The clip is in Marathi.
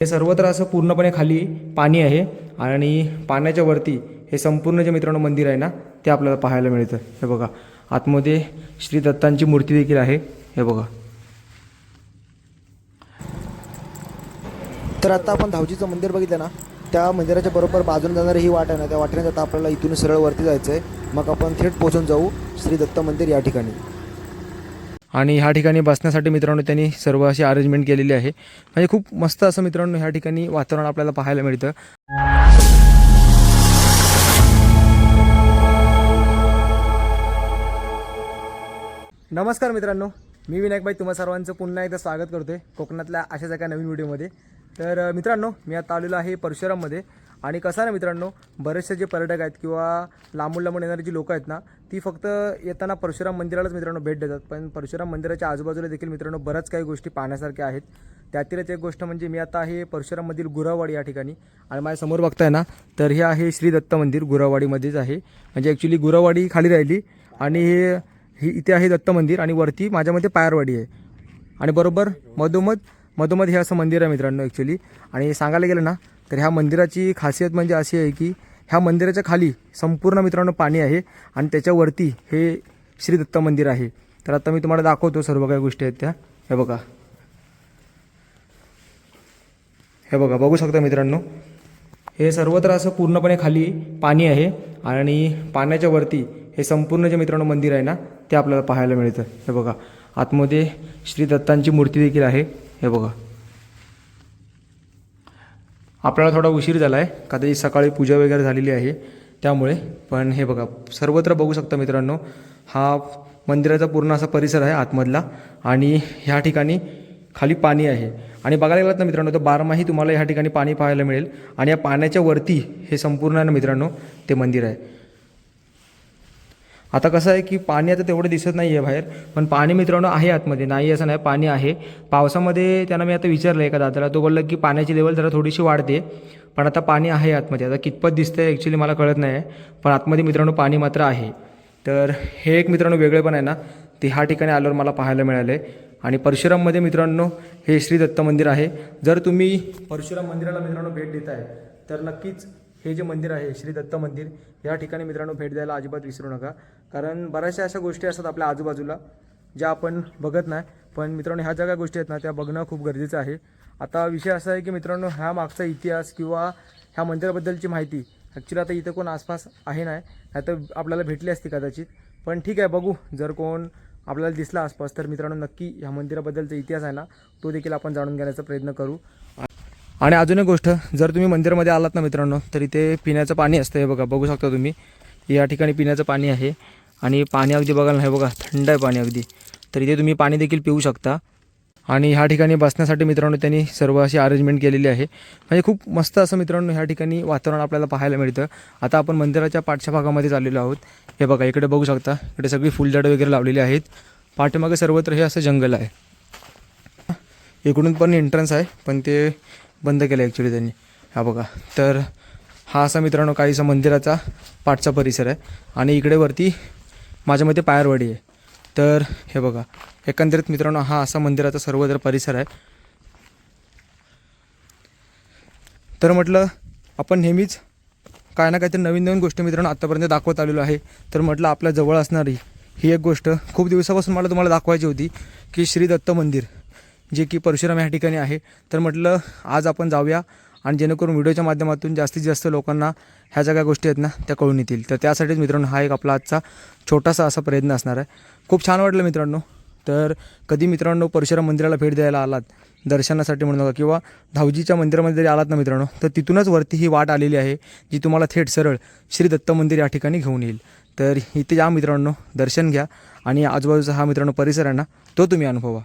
हे सर्वत्र असं पूर्णपणे खाली पाणी आहे आणि पाण्याच्या वरती हे संपूर्ण जे मित्रांनो मंदिर आहे ना ते आपल्याला पाहायला मिळतं. हे बघा आतमध्ये श्री दत्तांची मूर्ती देखील आहे. हे बघा. तर आता आपण धावजीचं मंदिर बघितलं ना त्या मंदिराच्या बरोबर बाजून जाणारी ही वाट आहे ना त्या वाटेने जाता आपल्याला इथून सरळ वरती जायचं आहे मग आपण थेट पोहोचून जाऊ श्री दत्त मंदिर या ठिकाणी. आणि ह्या ठिकाणी बसण्यासाठी मित्रांनो त्यांनी सर्व अशी अरेंजमेंट केलेली आहे. म्हणजे खूप मस्त असं मित्रांनो ह्या ठिकाणी वातावरण आपल्याला पाहायला मिळतं. नमस्कार मित्रांनो मी विनायकबाई तुम्हा सर्वांचं पुन्हा एकदा स्वागत करतोय कोकणातल्या अशाच एका नवीन व्हिडिओमध्ये. तर मित्रांनो मी आता आलेलो आहे परशुराममध्ये. आणि कसं आहे ना मित्रांनो बरेचसे जे पर्यटक आहेत किंवा लांबून लांबून येणारी जी लोकं आहेत ना ती फक्त येताना परशुराम मंदिरालाच मित्रांनो भेट देतात. पण परशुराम मंदिराच्या आजूबाजूला देखील मित्रांनो बऱ्याच काही गोष्टी पाहण्यासारख्या आहेत. त्यातीलच एक गोष्ट म्हणजे मी आता आहे परशुराममधील गुरावाडी या ठिकाणी. आणि माझ्यासमोर बघताय ना तर हे आहे श्री दत्त मंदिर गुरावाडीमध्येच आहे. म्हणजे ॲक्च्युली गुरावाडी खाली राहिली आणि हे ही इथे आहे दत्त मंदिर आणि वरती माझ्या मते पायरवाडी आहे. आणि बरोबर मधोमध मधोमध हे असं मंदिर आहे मित्रांनो ॲक्च्युली आणि सांगायला गेलं ना तर ह्या मंदिराची खासियत म्हणजे अशी आहे की ह्या मंदिराच्या खाली संपूर्ण मित्रांनो पाणी आहे आणि त्याच्यावरती हे श्री दत्त मंदिर आहे. तर आता मी तुम्हाला दाखवतो सर्व काही गोष्टी आहेत त्या. हे बघा. हे बघा बघू शकता मित्रांनो. हे सर्वत्र असं पूर्णपणे खाली पाणी आहे आणि पाण्याच्या वरती हे संपूर्ण जे मित्रांनो मंदिर आहे ना ते आपल्याला पाहायला मिळतं. हे बघा. आतमध्ये श्री दत्तांची मूर्ती देखील आहे. हे बघा. आपल्याला थोडा उशीर झाला आहे कदाचित सकाळी पूजा वगैरे झालेली आहे. त्यामुळे पण हे बघा सर्वत्र बघू शकता मित्रांनो हा मंदिराचा पूर्ण असा परिसर आहे आतमधला आणि ह्या ठिकाणी खाली पाणी आहे. आणि बघायला गेलात ना मित्रांनो तर बारमाही तुम्हाला ह्या ठिकाणी पाणी पाहायला मिळेल. आणि या पाण्याच्या वरती हे संपूर्ण ना मित्रांनो ते मंदिर आहे. आता कसं आहे की पाणी आता तेवढं दिसत नाही आहे बाहेर पण पाणी मित्रांनो आहे आतमध्ये नाही असं नाही पाणी आहे. पावसामध्ये त्यांना मी आता विचारलं एका दादाला तो बोलला की पाण्याची लेवल जरा थोडीशी वाढते पण आता पाणी आहे आतमध्ये. आता कितपत दिसतं आहे ॲक्च्युली मला कळत नाही आहे पण आतमध्ये मित्रांनो पाणी मात्र आहे. तर हे एक मित्रांनो वेगळे पण आहे ना ते ह्या ठिकाणी आल्यावर मला पाहायला मिळालं आहे आणि परशुराममध्ये मित्रांनो हे श्री दत्त मंदिर आहे. जर तुम्ही परशुराम मंदिराला मित्रांनो भेट देत आहे तर नक्कीच हे जे मंदिर आहे श्री दत्त मंदिर या ठिकाणी मित्रांनो भेट द्यायला अजिबात विसरू नका. कारण बऱ्याचशा अशा गोष्टी असतात आपल्या आजूबाजूला ज्या आपण बघत नाही. पण मित्रांनो ह्या ज्या काही गोष्टी आहेत ना त्या बघणं खूप गरजेचं आहे. आता विषय असा आहे की मित्रांनो ह्या मागचा इतिहास किंवा ह्या मंदिराबद्दलची माहिती ॲक्च्युली आता इथं कोण आसपास आहे नाही नाही तर आपल्याला भेटली असती कदाचित. पण ठीक आहे बघू. जर कोण आपल्याला दिसला आसपास तर मित्रांनो नक्की ह्या मंदिराबद्दलचा इतिहास आहे ना तो देखील आपण जाणून घेण्याचा प्रयत्न करू. आणि अजून एक गोष्ट जर तुम्ही मंदिरामध्ये आलात ना मित्रांनो तर इथे पिण्याचं पाणी असतं हे बघा बघू शकता तुम्ही. या ठिकाणी पिण्याचं पाणी आहे आणि पाणी अगदी बघायला नाही बघा थंड आहे पाणी अगदी. तर इथे तुम्ही पाणी देखील पिऊ शकता. आणि ह्या ठिकाणी बसण्यासाठी मित्रांनो त्यांनी सर्व अशी अरेंजमेंट केलेली आहे. म्हणजे खूप मस्त असं मित्रांनो ह्या ठिकाणी वातावरण आपल्याला पाहायला मिळतं. आता आपण मंदिराच्या पाठच्या भागामध्ये चाललेलो आहोत. हे बघा इकडे बघू शकता इकडे सगळी फुलझाडं वगैरे लावलेली आहेत. पाठीमागे सर्वत्र हे असं जंगल आहे. इकडून पण एंट्रन्स आहे पण ते बंद केलं ॲक्च्युली त्यांनी. हा बघा. तर हा असा मित्रांनो काहीसा मंदिराचा पाठचा परिसर आहे. आणि इकडे वरती माझ्या मते पायरवाडी आहे. तर हे बघा. एकंदरीत मित्रांनो हा असा मंदिराचा सर्वत्र परिसर आहे. तर म्हटलं आपण नेहमीच काय ना काहीतरी नवीन नवीन गोष्टी मित्रांनो आत्तापर्यंत दाखवत आलेलो आहे. तर म्हटलं आपल्या जवळ असणारी ही एक गोष्ट खूप दिवसापासून मला तुम्हाला दाखवायची होती की श्री दत्त मंदिर. जे की परशुराम या ठिकाणी आहे. तर म्हटलं आज आपण जाऊया आणि जेणेकरून व्हिडिओच्या माध्यमातून जास्तीत जास्त लोकांना ह्या ज्या काही गोष्टी आहेत ना त्या कळून येतील. तर त्यासाठीच मित्रांनो हा एक आपला आजचा छोटासा असा प्रयत्न असणार आहे. खूप छान वाटलं मित्रांनो. तर कधी मित्रांनो परशुराम मंदिराला भेट द्यायला आलात दर्शनासाठी म्हणू नका किंवा धावजीच्या मंदिरामध्ये जरी आलात ना मित्रांनो तर तिथूनच वरती ही वाट आलेली आहे जी तुम्हाला थेट सरळ श्री दत्त मंदिर या ठिकाणी घेऊन येईल. तर इथे या मित्रांनो दर्शन घ्या आणि आजूबाजूचा हा मित्रांनो परिसर आहे ना तो तुम्ही अनुभवा.